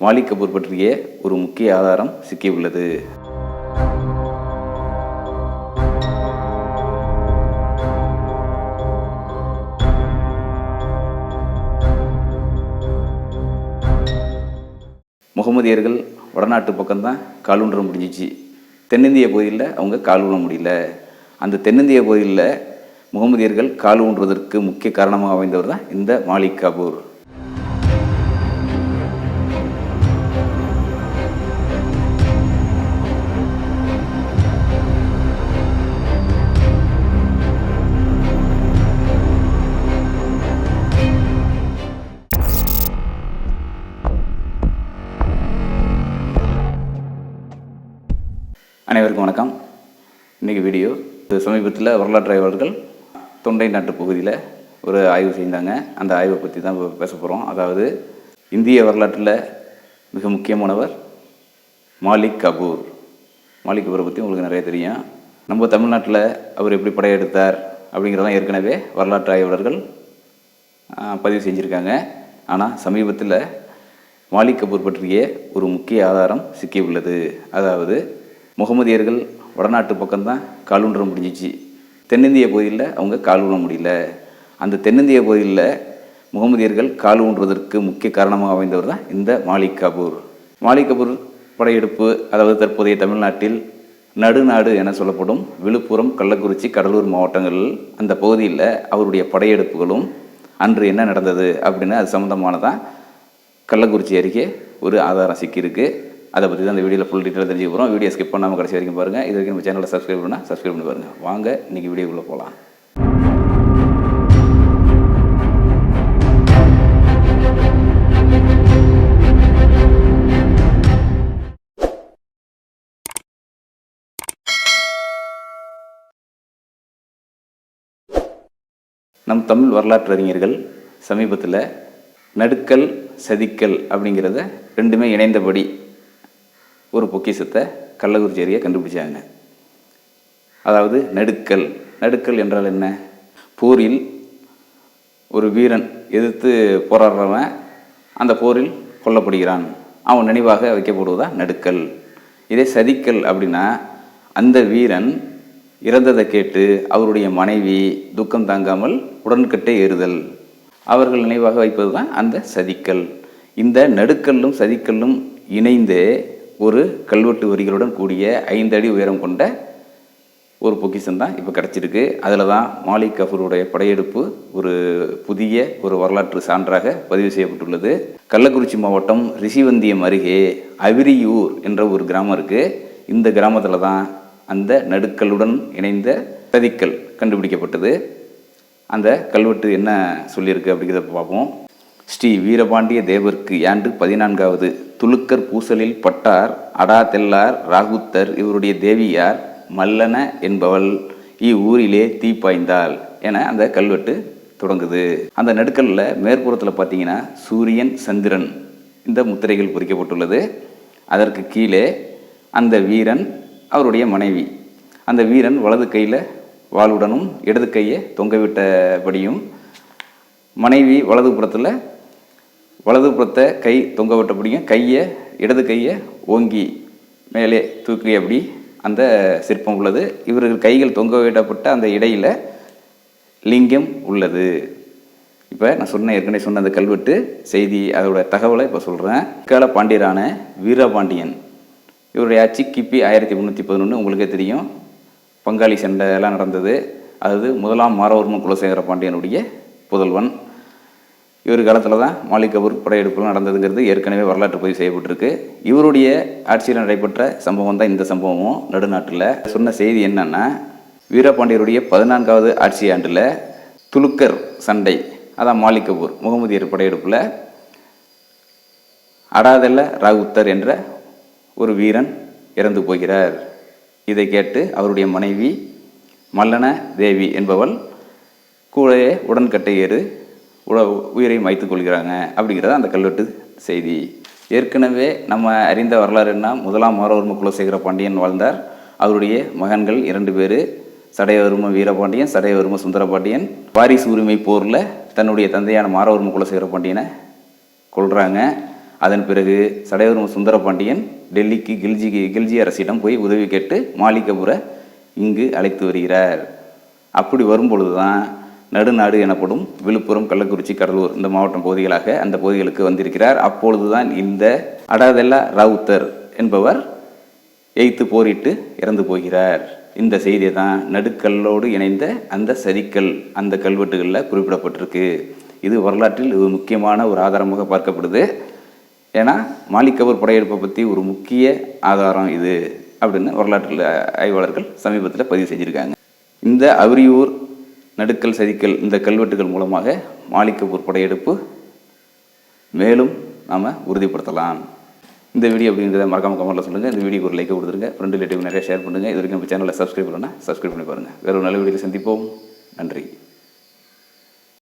மாலிக் கபூர் பற்றிய ஒரு முக்கிய ஆதாரம் சிக்கியுள்ளது முகமதியர்கள் வடநாட்டு பக்கம்தான் காலூன்ற முடிஞ்சிச்சு. தென்னிந்திய பகுதியில் அவங்க கால் முடியல. அந்த தென்னிந்திய பகுதியில் முகமதியர்கள் கால் ஊன்றுவதற்கு முக்கிய காரணமாக அமைந்தவர் தான் இந்த மாலிக் கபூர். அனைவருக்கும் வணக்கம். இன்றைக்கி வீடியோ இது சமீபத்தில் வரலாற்று ஆய்வாளர்கள் தொண்டை நாட்டு பகுதியில் ஒரு ஆய்வு செய்தாங்க. அந்த ஆய்வை பற்றி தான் பேச போகிறோம் அதாவது இந்திய வரலாற்றில் மிக முக்கியமானவர் மாலிக் கபூர். மாலிக் கபூரை பற்றி உங்களுக்கு நிறைய தெரியும். நம்ம தமிழ்நாட்டில் அவர் எப்படி படையெடுத்தார் அப்படிங்கிறதெல்லாம் ஏற்கனவே வரலாற்று ஆய்வாளர்கள் பதிவு செஞ்சுருக்காங்க. ஆனால் சமீபத்தில் மாலிக் கபூர் பற்றிய ஒரு முக்கிய ஆதாரம் சிக்கியுள்ளது. அதாவது முகமதியர்கள் வடநாட்டு பக்கம்தான் காலூன்ற முடிஞ்சிச்சு. தென்னிந்திய பகுதியில் அவங்க கால் முடியல. அந்த தென்னிந்திய பகுதியில் முகமதியர்கள் கால் ஊன்றுவதற்கு முக்கிய காரணமாக அமைந்தவர் தான் இந்த மாலிக் கபூர். மாலிக் கபூர் படையெடுப்பு அதாவது தற்போதைய தமிழ்நாட்டில் நடுநாடு என சொல்லப்படும் விழுப்புரம் கள்ளக்குறிச்சி கடலூர் மாவட்டங்களில் அந்த பகுதியில் அவருடைய படையெடுப்புகளும் அன்று என்ன நடந்தது அப்படின்னு அது சம்மந்தமானதான் கள்ளக்குறிச்சி அருகே ஒரு ஆதாரம் சிக்கியிருக்கு. அதை பற்றி தான் இந்த வீடியோவில் ஃபுல் டீட்டெயில் தெரிஞ்சுக்க போகிறோம் வீடியோ ஸ்கிப் பண்ணாமல் கடைசி வரைக்கும் பாருங்கள் இது வரைக்கும் நம்ம சேனலில் சப்ஸ்கிரைப் பண்ணால் சப்ஸ்கிரைப் பண்ணி பாருங்கள் வாங்க இன்றைக்கி வீடியோக்குள்ளே போகலாம் நம் தமிழ் வரலாற்று அறிஞர்கள் சமீபத்தில் நடுக்கல் சதிக்கல் அப்படிங்கிறத ரெண்டுமே இணைந்தபடி ஒரு பொக்கிஷத்தை கள்ளக்குறிச்சி ஏரியா கண்டுபிடிச்சாங்க. அதாவது நடுக்கல். நடுக்கல் என்றால் என்ன? போரில் ஒரு வீரன் எதிர்த்து போராடுறவன் அந்த போரில் கொல்லப்படுகிறான். அவன் நினைவாக வைக்கப்படுவதா? நடுக்கல். இதே சதிக்கல் அப்படின்னா அந்த வீரன் இறந்ததை கேட்டு அவருடைய மனைவி துக்கம் தாங்காமல் உடன்கட்டை ஏறுதல். அவர்கள் நினைவாக வைப்பது தான் அந்த சதிக்கல். இந்த நடுக்கல்லும் சதிக்கல்லும் இணைந்து ஒரு கல்வெட்டு வரிகளுடன் கூடிய ஐந்து அடி உயரம் கொண்ட ஒரு பொக்கிஷன் தான் இப்போ கிடச்சிருக்கு. அதில் தான் மாலிக் கஃபூருடைய படையெடுப்பு ஒரு புதிய ஒரு வரலாற்று சான்றாக பதிவு செய்யப்பட்டுள்ளது. கள்ளக்குறிச்சி மாவட்டம் ரிஷிவந்தியம் அருகே அவிரியூர் என்ற ஒரு கிராமம் இருக்குது இந்த கிராமத்தில் தான் அந்த நடுக்கல்லுடன் இணைந்த சதிக்கல் கண்டுபிடிக்கப்பட்டது. அந்த கல்வெட்டு என்ன சொல்லியிருக்கு அப்படிங்கிறத பார்ப்போம். ஸ்ரீ வீரபாண்டிய தேவருக்கு ஏண்டு பதினான்காவது துலுக்கர் பூசலில் பட்டார் அடா தெல்லார் ராகுத்தர் இவருடைய தேவியார் மல்லன என்பவள் இவ்வூரிலே தீ பாய்ந்தாள் என அந்த கல்வெட்டு தொடங்குது. அந்த நடுக்கல்ல மேற்புறத்தில் பார்த்தீங்கன்னா சூரியன் சந்திரன் இந்த முத்திரைகள் பொறிக்கப்பட்டுள்ளது. அதற்கு கீழே அந்த வீரன் அவருடைய மனைவி. அந்த வீரன் வலது கையில் வாளுடனும் இடது கையை தொங்கவிட்டபடியும் மனைவி வலது புறத்தில் வலது புறத்தை கை தொங்க விட்டபடியும் கையை இடது கையை ஓங்கி மேலே தூக்கியபடி அந்த சிற்பம் உள்ளது. இவர்கள் கைகள் தொங்க விடப்பட்ட அந்த இடையில் லிங்கம் உள்ளது. இப்போ நான் சொன்ன ஏற்கனவே சொன்ன அந்த கல்வெட்டு செய்தி அதோட தகவலை இப்போ சொல்கிறேன் கால பாண்டியரான வீரபாண்டியன். இவருடைய ஆட்சி கிபி ஆயிரத்தி முந்நூற்றி பதினொன்று உங்களுக்கே தெரியும். பங்காளி சண்டை எல்லாம் நடந்தது. அதாவது முதலாம் மாரவர்மன் குலசேகர பாண்டியனுடைய புதல்வன். இவர் காலத்தில் தான் மாலிக் கபூர் படையெடுப்புலாம் நடந்ததுங்கிறது ஏற்கனவே வரலாற்று பதிவு செய்யப்பட்டிருக்கு. இவருடைய ஆட்சியில் நடைபெற்ற சம்பவம் தான் இந்த சம்பவமும் நடுநாட்டில். சொன்ன செய்தி என்னன்னா வீரபாண்டியருடைய பதினான்காவது ஆட்சி ஆண்டில் துலுக்கர் சண்டை அதான் மாலிக் கபூர் முகமதியர் படையெடுப்பில் அடாதல்ல ராகுத்தர் என்ற ஒரு வீரன் இறந்து போகிறார். இதை கேட்டு அவருடைய மனைவி மல்லன தேவி என்பவள் கூழையே உடன்கட்டை ஏறு உல உயிரையும் வைத்துக் கொள்கிறாங்க அப்படிங்கிறத அந்த கல்வெட்டு செய்தி. ஏற்கனவே நம்ம அறிந்த வரலாறு என்ன? முதலாம் மாரவர்ம குலசேகர பாண்டியன் வாழ்ந்தார். அவருடைய மகன்கள் இரண்டு பேர் சடையவர்ம வீரபாண்டியன் சடையவர்ம சுந்தரபாண்டியன். வாரிசு உரிமை போரில் தன்னுடைய தந்தையான மாரவர்ம குலசேகர பாண்டியனை கொள்கிறாங்க அதன் பிறகு சடையவர்ம சுந்தரபாண்டியன் டெல்லிக்கு கில்ஜி கில்ஜி அரசிடம் போய் உதவி கேட்டு மாளிகபுர இங்கு அழைத்து வருகிறார். அப்படி வரும்பொழுது தான் நடுநாடு எனப்படும் விழுப்புரம் கள்ளக்குறிச்சி கடலூர் இந்த மாவட்டம் பகுதிகளாக அந்த பகுதிகளுக்கு வந்திருக்கிறார். அப்பொழுதுதான் இந்த அடாதெல்லா ராவுத்தர் என்பவர் எய்த்து போரிட்டு இறந்து போகிறார். இந்த செய்தியை தான் நடுக்கல்லோடு இணைந்த அந்த சரிக்கல் அந்த கல்வெட்டுகளில் குறிப்பிடப்பட்டிருக்கு. இது வரலாற்றில் இது முக்கியமான ஒரு ஆதாரமாக பார்க்கப்படுது. ஏன்னா மாலிகபூர் படையெடுப்பை பற்றி ஒரு முக்கிய ஆதாரம் இது அப்படின்னு வரலாற்றில் ஆய்வாளர்கள் சமீபத்தில் பதிவு செஞ்சுருக்காங்க. இந்த அவரியூர் நடுக்கல் சதிக்கல் இந்த கல்வெட்டுகள் மூலமாக மாலிகபூர் படையெடுப்பு மேலும் நாம் உறுதிப்படுத்தலாம். இந்த வீடியோ அப்படிங்கிறத மறக்காம கமெண்ட்டில் சொல்லுங்கள் இந்த வீடியோ ஒரு லைக் கொடுத்துருங்க. ஃப்ரெண்டு ரிலேட்டிவ் நிறைய ஷேர் பண்ணுங்கள் இது வரைக்கும் நம்ம சேனலை சப்ஸ்கிரைப் பண்ணுன்னா சப்ஸ்கிரைப் பண்ணி பாருங்கள் வேறு ஒரு நல்ல வீடியோவில் சந்திப்போம். நன்றி.